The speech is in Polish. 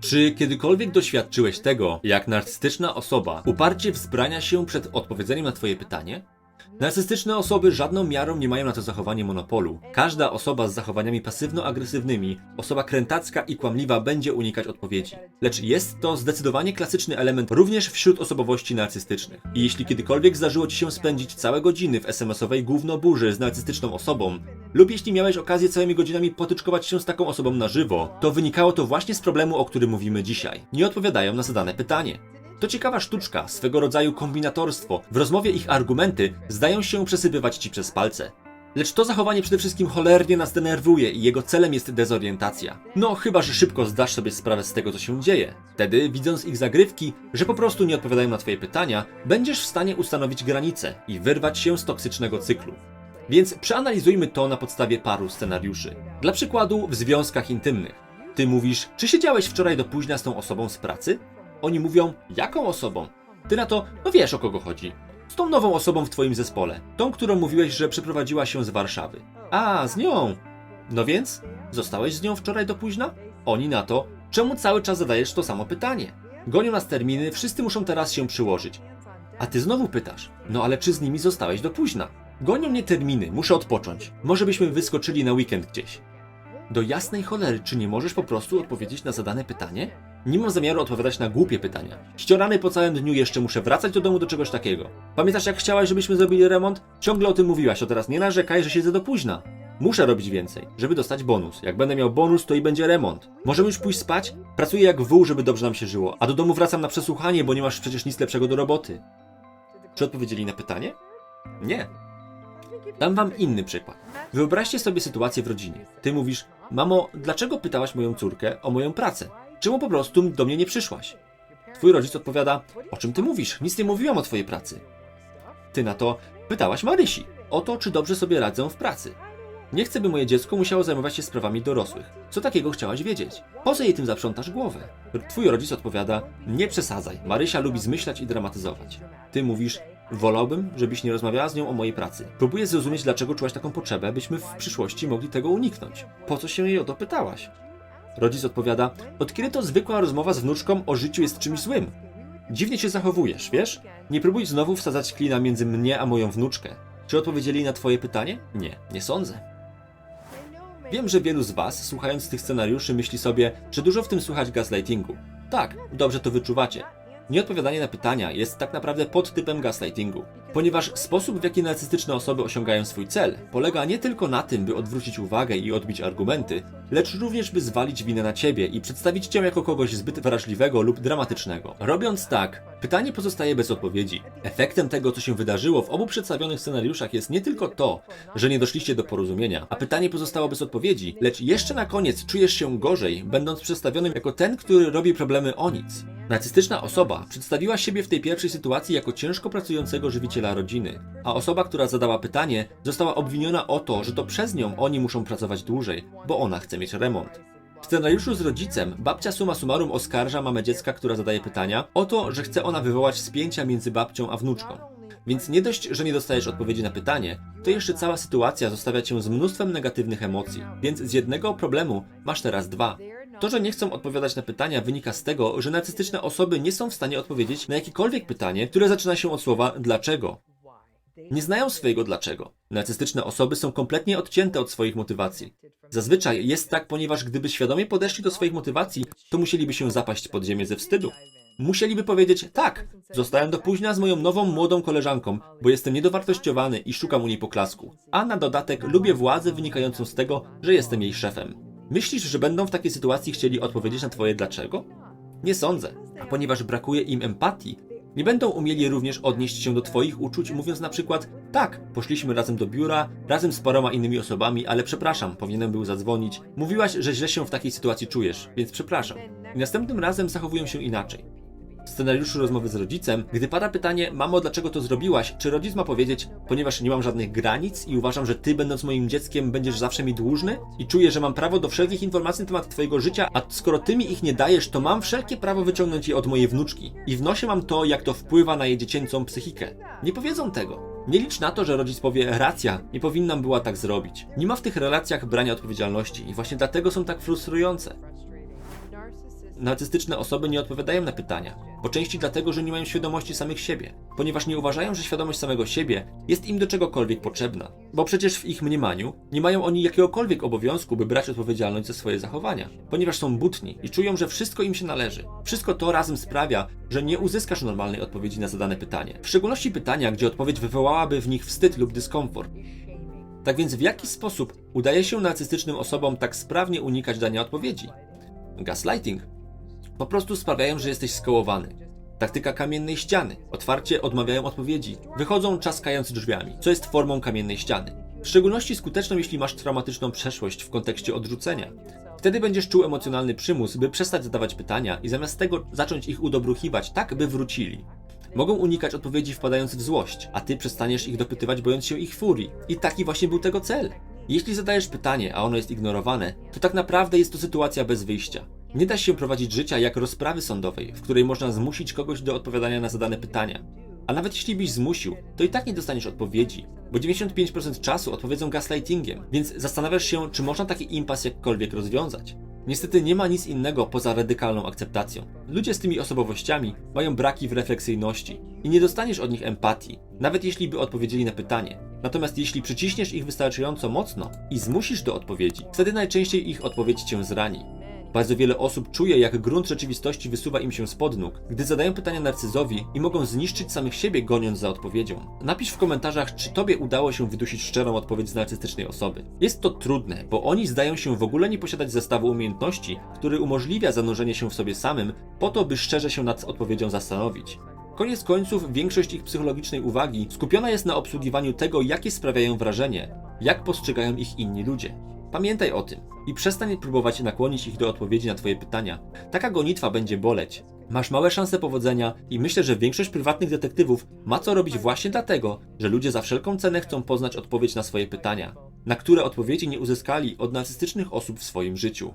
Czy kiedykolwiek doświadczyłeś tego, jak narcystyczna osoba uparcie wzbrania się przed odpowiedzeniem na Twoje pytanie? Narcystyczne osoby żadną miarą nie mają na to zachowanie monopolu. Każda osoba z zachowaniami pasywno-agresywnymi, osoba krętacka i kłamliwa będzie unikać odpowiedzi. Lecz jest to zdecydowanie klasyczny element również wśród osobowości narcystycznych. I jeśli kiedykolwiek zdarzyło Ci się spędzić całe godziny w SMS-owej gównoburzy z narcystyczną osobą, lub jeśli miałeś okazję całymi godzinami potyczkować się z taką osobą na żywo, to wynikało to właśnie z problemu, o którym mówimy dzisiaj. Nie odpowiadają na zadane pytanie. To ciekawa sztuczka, swego rodzaju kombinatorstwo. W rozmowie ich argumenty zdają się przesypywać ci przez palce. Lecz to zachowanie przede wszystkim cholernie nas denerwuje i jego celem jest dezorientacja. No, chyba że szybko zdasz sobie sprawę z tego, co się dzieje. Wtedy, widząc ich zagrywki, że po prostu nie odpowiadają na twoje pytania, będziesz w stanie ustanowić granice i wyrwać się z toksycznego cyklu. Więc przeanalizujmy to na podstawie paru scenariuszy. Dla przykładu, w związkach intymnych. Ty mówisz, czy siedziałeś wczoraj do późna z tą osobą z pracy? Oni mówią, jaką osobą? Ty na to, no wiesz o kogo chodzi. Z tą nową osobą w twoim zespole. Tą, którą mówiłeś, że przeprowadziła się z Warszawy. A, z nią. No więc, zostałeś z nią wczoraj do późna? Oni na to, czemu cały czas zadajesz to samo pytanie? Gonią nas terminy, wszyscy muszą teraz się przyłożyć. A ty znowu pytasz, no ale czy z nimi zostałeś do późna? Gonią mnie terminy, muszę odpocząć. Może byśmy wyskoczyli na weekend gdzieś. Do jasnej cholery, czy nie możesz po prostu odpowiedzieć na zadane pytanie? Nie mam zamiaru odpowiadać na głupie pytania. Ściorany po całym dniu jeszcze muszę wracać do domu do czegoś takiego. Pamiętasz jak chciałaś, żebyśmy zrobili remont? Ciągle o tym mówiłaś, to teraz nie narzekaj, że siedzę do późna. Muszę robić więcej, żeby dostać bonus. Jak będę miał bonus, to i będzie remont. Możemy już pójść spać? Pracuję jak wół, żeby dobrze nam się żyło, a do domu wracam na przesłuchanie, bo nie masz przecież nic lepszego do roboty. Czy odpowiedzieli na pytanie? Nie. Dam wam inny przykład. Wyobraźcie sobie sytuację w rodzinie. Ty mówisz, mamo, dlaczego pytałaś moją córkę o moją pracę? Czemu po prostu do mnie nie przyszłaś? Twój rodzic odpowiada, o czym ty mówisz? Nic nie mówiłam o twojej pracy. Ty na to pytałaś Marysi o to, czy dobrze sobie radzę w pracy. Nie chcę, by moje dziecko musiało zajmować się sprawami dorosłych. Co takiego chciałaś wiedzieć? Po co jej tym zaprzątasz głowę? Twój rodzic odpowiada, nie przesadzaj, Marysia lubi zmyślać i dramatyzować. Ty mówisz, wolałbym, żebyś nie rozmawiała z nią o mojej pracy. Próbuję zrozumieć, dlaczego czułaś taką potrzebę, byśmy w przyszłości mogli tego uniknąć. Po co się jej o to pytałaś? Rodzic odpowiada, od kiedy to zwykła rozmowa z wnuczką o życiu jest czymś złym? Dziwnie się zachowujesz, wiesz? Nie próbuj znowu wsadzać klina między mnie a moją wnuczkę. Czy odpowiedzieli na twoje pytanie? Nie, nie sądzę. Wiem, że wielu z Was, słuchając tych scenariuszy, myśli sobie, że dużo w tym słychać gaslightingu. Tak, dobrze to wyczuwacie. Nieodpowiadanie na pytania jest tak naprawdę podtypem gaslightingu, ponieważ sposób, w jaki narcystyczne osoby osiągają swój cel, polega nie tylko na tym, by odwrócić uwagę i odbić argumenty, lecz również by zwalić winę na ciebie i przedstawić cię jako kogoś zbyt wrażliwego lub dramatycznego. Robiąc tak, pytanie pozostaje bez odpowiedzi. Efektem tego, co się wydarzyło w obu przedstawionych scenariuszach jest nie tylko to, że nie doszliście do porozumienia, a pytanie pozostało bez odpowiedzi, lecz jeszcze na koniec czujesz się gorzej, będąc przedstawionym jako ten, który robi problemy o nic. Narcystyczna osoba przedstawiła siebie w tej pierwszej sytuacji jako ciężko pracującego żywiciela rodziny, a osoba, która zadała pytanie, została obwiniona o to, że to przez nią oni muszą pracować dłużej, bo ona chce mieć remont. W scenariuszu z rodzicem babcia suma summarum oskarża mamę dziecka, która zadaje pytania, o to, że chce ona wywołać spięcia między babcią a wnuczką. Więc nie dość, że nie dostajesz odpowiedzi na pytanie, to jeszcze cała sytuacja zostawia cię z mnóstwem negatywnych emocji. Więc z jednego problemu masz teraz dwa. To, że nie chcą odpowiadać na pytania wynika z tego, że narcystyczne osoby nie są w stanie odpowiedzieć na jakiekolwiek pytanie, które zaczyna się od słowa dlaczego. Nie znają swojego dlaczego. Narcystyczne osoby są kompletnie odcięte od swoich motywacji. Zazwyczaj jest tak, ponieważ gdyby świadomie podeszli do swoich motywacji, to musieliby się zapaść pod ziemię ze wstydu. Musieliby powiedzieć, tak, zostałem do późna z moją nową młodą koleżanką, bo jestem niedowartościowany i szukam u niej poklasku. A na dodatek lubię władzę wynikającą z tego, że jestem jej szefem. Myślisz, że będą w takiej sytuacji chcieli odpowiedzieć na twoje dlaczego? Nie sądzę. A ponieważ brakuje im empatii, nie będą umieli również odnieść się do Twoich uczuć, mówiąc na przykład: Tak, poszliśmy razem do biura, razem z paroma innymi osobami, ale przepraszam, powinienem był zadzwonić. Mówiłaś, że źle się w takiej sytuacji czujesz, więc przepraszam. I następnym razem zachowują się inaczej. Scenariuszu rozmowy z rodzicem, gdy pada pytanie, mamo, dlaczego to zrobiłaś, czy rodzic ma powiedzieć, ponieważ nie mam żadnych granic i uważam, że ty, będąc moim dzieckiem, będziesz zawsze mi dłużny i czuję, że mam prawo do wszelkich informacji na temat twojego życia, a skoro ty mi ich nie dajesz, to mam wszelkie prawo wyciągnąć je od mojej wnuczki. I w nosie mam to, jak to wpływa na jej dziecięcą psychikę. Nie powiedzą tego. Nie licz na to, że rodzic powie, racja, nie powinnam była tak zrobić. Nie ma w tych relacjach brania odpowiedzialności i właśnie dlatego są tak frustrujące. Narcystyczne osoby nie odpowiadają na pytania, po części dlatego, że nie mają świadomości samych siebie, ponieważ nie uważają, że świadomość samego siebie jest im do czegokolwiek potrzebna. Bo przecież w ich mniemaniu nie mają oni jakiegokolwiek obowiązku, by brać odpowiedzialność za swoje zachowania, ponieważ są butni i czują, że wszystko im się należy. Wszystko to razem sprawia, że nie uzyskasz normalnej odpowiedzi na zadane pytanie. W szczególności pytania, gdzie odpowiedź wywołałaby w nich wstyd lub dyskomfort. Tak więc w jaki sposób udaje się narcystycznym osobom tak sprawnie unikać dania odpowiedzi? Gaslighting. Po prostu sprawiają, że jesteś skołowany. Taktyka kamiennej ściany. Otwarcie odmawiają odpowiedzi. Wychodzą czaskając drzwiami, co jest formą kamiennej ściany. W szczególności skuteczną, jeśli masz traumatyczną przeszłość w kontekście odrzucenia. Wtedy będziesz czuł emocjonalny przymus, by przestać zadawać pytania i zamiast tego zacząć ich udobruchiwać tak, by wrócili. Mogą unikać odpowiedzi wpadając w złość, a ty przestaniesz ich dopytywać bojąc się ich furii. I taki właśnie był tego cel. Jeśli zadajesz pytanie, a ono jest ignorowane, to tak naprawdę jest to sytuacja bez wyjścia. Nie da się prowadzić życia jak rozprawy sądowej, w której można zmusić kogoś do odpowiadania na zadane pytania. A nawet jeśli byś zmusił, to i tak nie dostaniesz odpowiedzi, bo 95% czasu odpowiedzą gaslightingiem, więc zastanawiasz się, czy można taki impas jakkolwiek rozwiązać. Niestety nie ma nic innego poza radykalną akceptacją. Ludzie z tymi osobowościami mają braki w refleksyjności i nie dostaniesz od nich empatii, nawet jeśli by odpowiedzieli na pytanie. Natomiast jeśli przyciśniesz ich wystarczająco mocno i zmusisz do odpowiedzi, wtedy najczęściej ich odpowiedź cię zrani. Bardzo wiele osób czuje, jak grunt rzeczywistości wysuwa im się spod nóg, gdy zadają pytania narcyzowi i mogą zniszczyć samych siebie goniąc za odpowiedzią. Napisz w komentarzach, czy tobie udało się wydusić szczerą odpowiedź z narcystycznej osoby. Jest to trudne, bo oni zdają się w ogóle nie posiadać zestawu umiejętności, który umożliwia zanurzenie się w sobie samym, po to, by szczerze się nad odpowiedzią zastanowić. Koniec końców, większość ich psychologicznej uwagi skupiona jest na obsługiwaniu tego, jakie sprawiają wrażenie, jak postrzegają ich inni ludzie. Pamiętaj o tym i przestań próbować nakłonić ich do odpowiedzi na Twoje pytania. Taka gonitwa będzie boleć. Masz małe szanse powodzenia i myślę, że większość prywatnych detektywów ma co robić właśnie dlatego, że ludzie za wszelką cenę chcą poznać odpowiedź na swoje pytania, na które odpowiedzi nie uzyskali od narcystycznych osób w swoim życiu.